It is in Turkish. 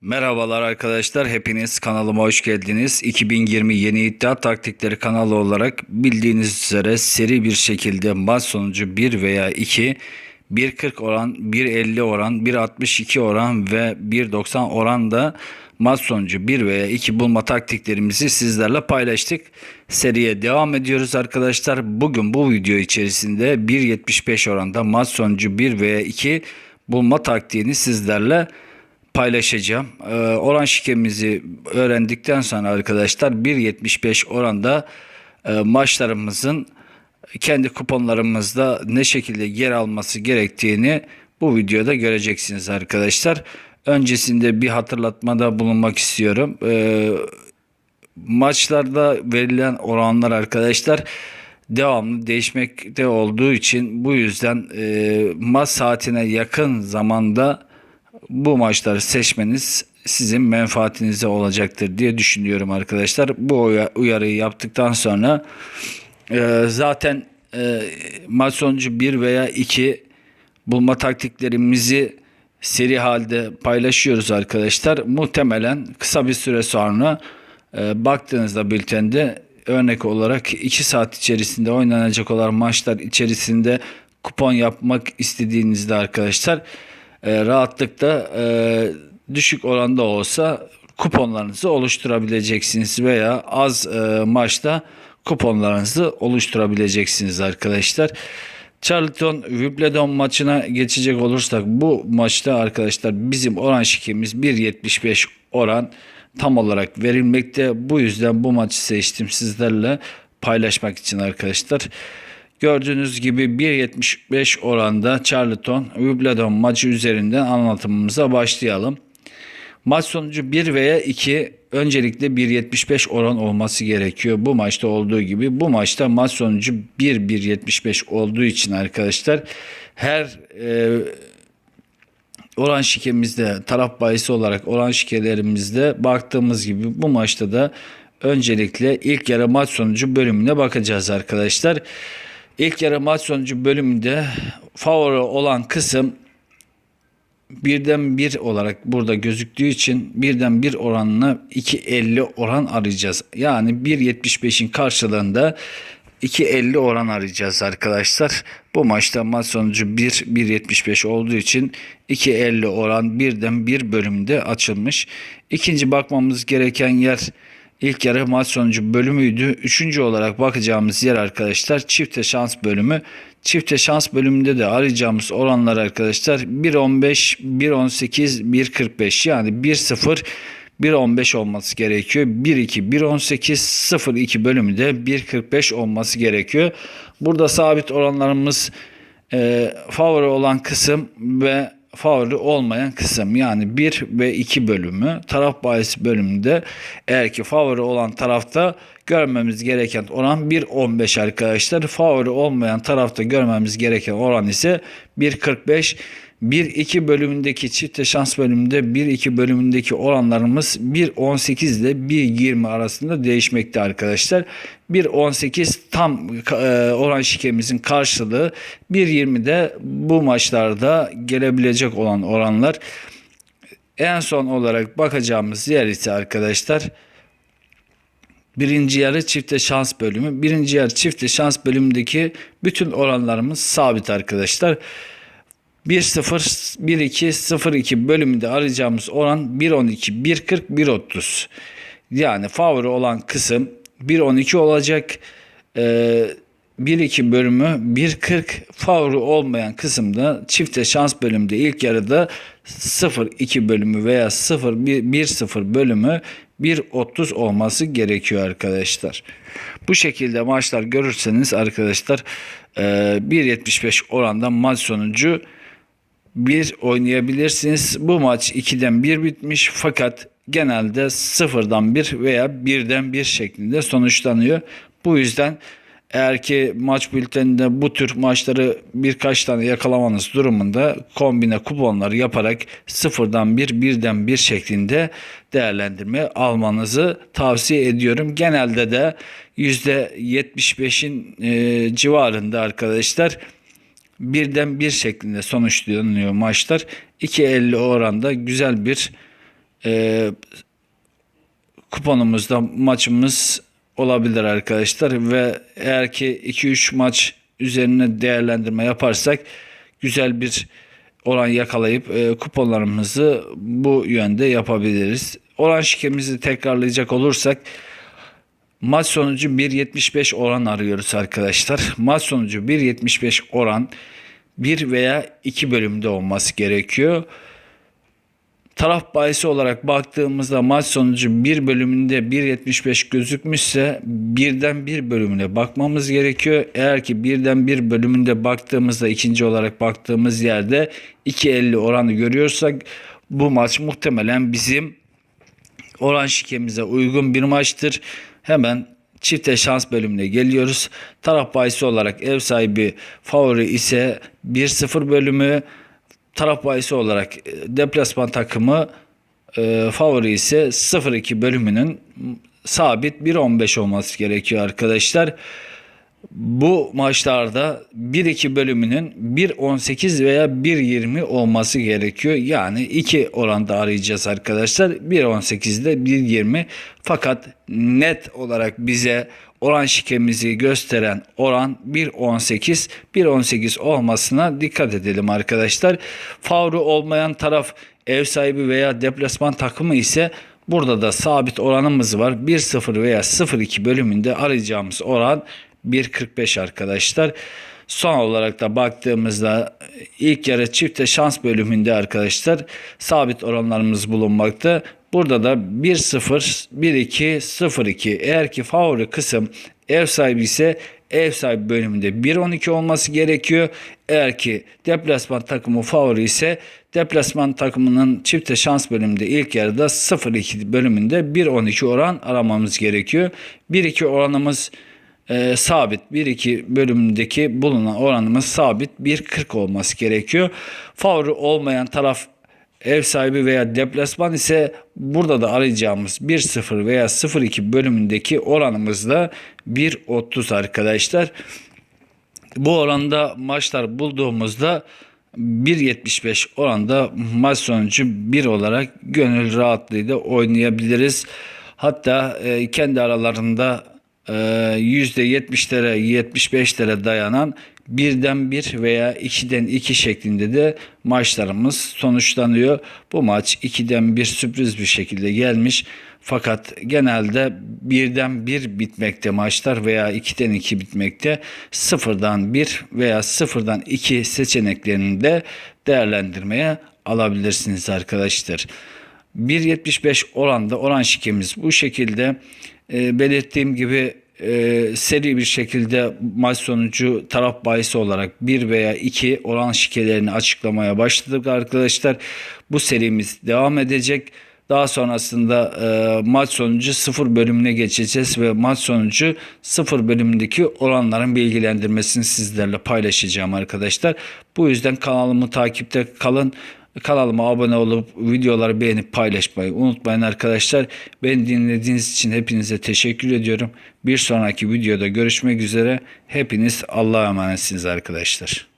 Merhabalar arkadaşlar, hepiniz kanalıma hoş geldiniz. 2020 Yeni İddia Taktikleri kanalı olarak bildiğiniz üzere seri bir şekilde maç sonucu 1 veya 2, 1.40 oran, 1.50 oran, 1.62 oran ve 1.90 oran da maç sonucu 1 veya 2 bulma taktiklerimizi sizlerle paylaştık. Seriye devam ediyoruz arkadaşlar. Bugün bu video içerisinde 1.75 oranda maç sonucu 1 veya 2 bulma taktiğini sizlerle paylaşacağım. Ee, oran şikemizi öğrendikten sonra arkadaşlar 1.75 oranda e, maçlarımızın kendi kuponlarımızda ne şekilde yer alması gerektiğini bu videoda göreceksiniz arkadaşlar. Öncesinde bir hatırlatmada bulunmak istiyorum. Ee, maçlarda verilen oranlar arkadaşlar devamlı değişmekte olduğu için bu yüzden e, maç saatine yakın zamanda bu maçları seçmeniz sizin menfaatinize olacaktır diye düşünüyorum arkadaşlar. Bu uya- uyarıyı yaptıktan sonra e, zaten e, maç sonucu 1 veya 2 bulma taktiklerimizi seri halde paylaşıyoruz arkadaşlar. Muhtemelen kısa bir süre sonra e, baktığınızda bültende örnek olarak 2 saat içerisinde oynanacak olan maçlar içerisinde kupon yapmak istediğinizde arkadaşlar e, rahatlıkla e, düşük oranda olsa kuponlarınızı oluşturabileceksiniz veya az e, maçta kuponlarınızı oluşturabileceksiniz arkadaşlar. Charlton Wimbledon maçına geçecek olursak bu maçta arkadaşlar bizim oran şikemiz 1.75 oran tam olarak verilmekte. Bu yüzden bu maçı seçtim sizlerle paylaşmak için arkadaşlar. Gördüğünüz gibi 1.75 oranda Charlton Wimbledon maçı üzerinden anlatımımıza başlayalım. Maç sonucu 1 veya 2 öncelikle 1.75 oran olması gerekiyor. Bu maçta olduğu gibi bu maçta maç sonucu 1-1.75 olduğu için arkadaşlar her e, oran şikemizde taraf bahisi olarak oran şikelerimizde baktığımız gibi bu maçta da öncelikle ilk yarı maç sonucu bölümüne bakacağız arkadaşlar. İlk yarı maç sonucu bölümünde favori olan kısım birden bir olarak burada gözüktüğü için birden bir oranına 2.50 oran arayacağız. Yani 1.75'in karşılığında 2.50 oran arayacağız arkadaşlar. Bu maçta maç sonucu 1 1.75 olduğu için 2.50 oran birden bir bölümde açılmış. İkinci bakmamız gereken yer ilk yarı maç sonucu bölümüydü. Üçüncü olarak bakacağımız yer arkadaşlar çifte şans bölümü. Çifte şans bölümünde de arayacağımız oranlar arkadaşlar 1.15, 1.18, 1.45 yani 1.0 1.15 olması gerekiyor. 1.2, 1.18, 0.2 bölümü de 1.45 olması gerekiyor. Burada sabit oranlarımız e, favori olan kısım ve favori olmayan kısım yani 1 ve 2 bölümü taraf bahis bölümünde eğer ki favori olan tarafta görmemiz gereken oran 1.15 arkadaşlar. Favori olmayan tarafta görmemiz gereken oran ise 1.45 1-2 bölümündeki çifte şans bölümünde 1-2 bölümündeki oranlarımız 1.18 ile 1.20 arasında değişmekte arkadaşlar. 1.18 tam e, oran şikemizin karşılığı 1.20'de bu maçlarda gelebilecek olan oranlar. En son olarak bakacağımız yer ise arkadaşlar birinci yarı çifte şans bölümü. Birinci yarı çifte şans bölümündeki bütün oranlarımız sabit arkadaşlar. 1-0, 1-2, 0-2 bölümünde arayacağımız oran 1-12, 1-40, 1-30. Yani favori olan kısım 1-12 olacak. Ee, 1-2 bölümü 1-40 favori olmayan kısımda çifte şans bölümünde ilk yarıda 0-2 bölümü veya 0-1-0 bölümü 1.30 olması gerekiyor arkadaşlar. Bu şekilde maçlar görürseniz arkadaşlar e, 1.75 oranda maç sonucu 1 oynayabilirsiniz. Bu maç 2'den 1 bitmiş fakat genelde 0'dan 1 veya 1'den 1 şeklinde sonuçlanıyor. Bu yüzden eğer ki maç bülteninde bu tür maçları birkaç tane yakalamanız durumunda kombine kuponlar yaparak 0'dan 1, 1'den 1 şeklinde değerlendirme almanızı tavsiye ediyorum. Genelde de %75'in e, civarında arkadaşlar birden bir şeklinde sonuçlanıyor maçlar. 2.50 oranda güzel bir e, kuponumuzda maçımız olabilir arkadaşlar ve eğer ki 2-3 maç üzerine değerlendirme yaparsak güzel bir oran yakalayıp e, kuponlarımızı bu yönde yapabiliriz. Oran şikemizi tekrarlayacak olursak maç sonucu 1.75 oran arıyoruz arkadaşlar. Maç sonucu 1.75 oran 1 veya 2 bölümde olması gerekiyor. Taraf bahisi olarak baktığımızda maç sonucu bir bölümünde 1.75 gözükmüşse birden bir bölümüne bakmamız gerekiyor. Eğer ki birden bir bölümünde baktığımızda ikinci olarak baktığımız yerde 2.50 oranı görüyorsak bu maç muhtemelen bizim oran şikemize uygun bir maçtır. Hemen çifte şans bölümüne geliyoruz. Taraf bahisi olarak ev sahibi favori ise 1-0 bölümü taraf bahisi olarak e, deplasman takımı e, favori ise 0-2 bölümünün sabit 1-15 olması gerekiyor arkadaşlar. Bu maçlarda 1-2 bölümünün 1-18 veya 1-20 olması gerekiyor. Yani iki oranda arayacağız arkadaşlar. 1-18 ile 1-20 fakat net olarak bize oran şikemizi gösteren oran 1.18 1.18 olmasına dikkat edelim arkadaşlar. Favori olmayan taraf ev sahibi veya deplasman takımı ise burada da sabit oranımız var. 1.0 veya 0.2 bölümünde arayacağımız oran 1.45 arkadaşlar. Son olarak da baktığımızda ilk yarı çifte şans bölümünde arkadaşlar sabit oranlarımız bulunmakta. Burada da 1-0, 1-2, 0-2. Eğer ki favori kısım ev sahibi ise ev sahibi bölümünde 1-12 olması gerekiyor. Eğer ki deplasman takımı favori ise deplasman takımının çifte şans bölümünde ilk yarıda 0-2 bölümünde 1-12 oran aramamız gerekiyor. 1-2 oranımız e, sabit 1-2 bölümündeki bulunan oranımız sabit 1.40 olması gerekiyor. Favori olmayan taraf ev sahibi veya deplasman ise burada da arayacağımız 1-0 veya 0-2 bölümündeki oranımız da 1.30 arkadaşlar. Bu oranda maçlar bulduğumuzda 1.75 oranda maç sonucu 1 olarak gönül rahatlığıyla oynayabiliriz. Hatta e, kendi aralarında %70'lere 75'lere dayanan birden bir veya ikiden iki şeklinde de maçlarımız sonuçlanıyor. Bu maç ikiden bir sürpriz bir şekilde gelmiş. Fakat genelde birden bir bitmekte maçlar veya ikiden iki bitmekte. Sıfırdan bir veya sıfırdan iki seçeneklerini de değerlendirmeye alabilirsiniz arkadaşlar. 1.75 oranda oran şikemiz bu şekilde. E, belirttiğim gibi e, seri bir şekilde maç sonucu taraf bahisi olarak bir veya iki oran şikelerini açıklamaya başladık arkadaşlar. Bu serimiz devam edecek. Daha sonrasında e, maç sonucu sıfır bölümüne geçeceğiz ve maç sonucu sıfır bölümündeki oranların bilgilendirmesini sizlerle paylaşacağım arkadaşlar. Bu yüzden kanalımı takipte kalın. Kanalıma abone olup videoları beğenip paylaşmayı unutmayın arkadaşlar. Beni dinlediğiniz için hepinize teşekkür ediyorum. Bir sonraki videoda görüşmek üzere. Hepiniz Allah'a emanetsiniz arkadaşlar.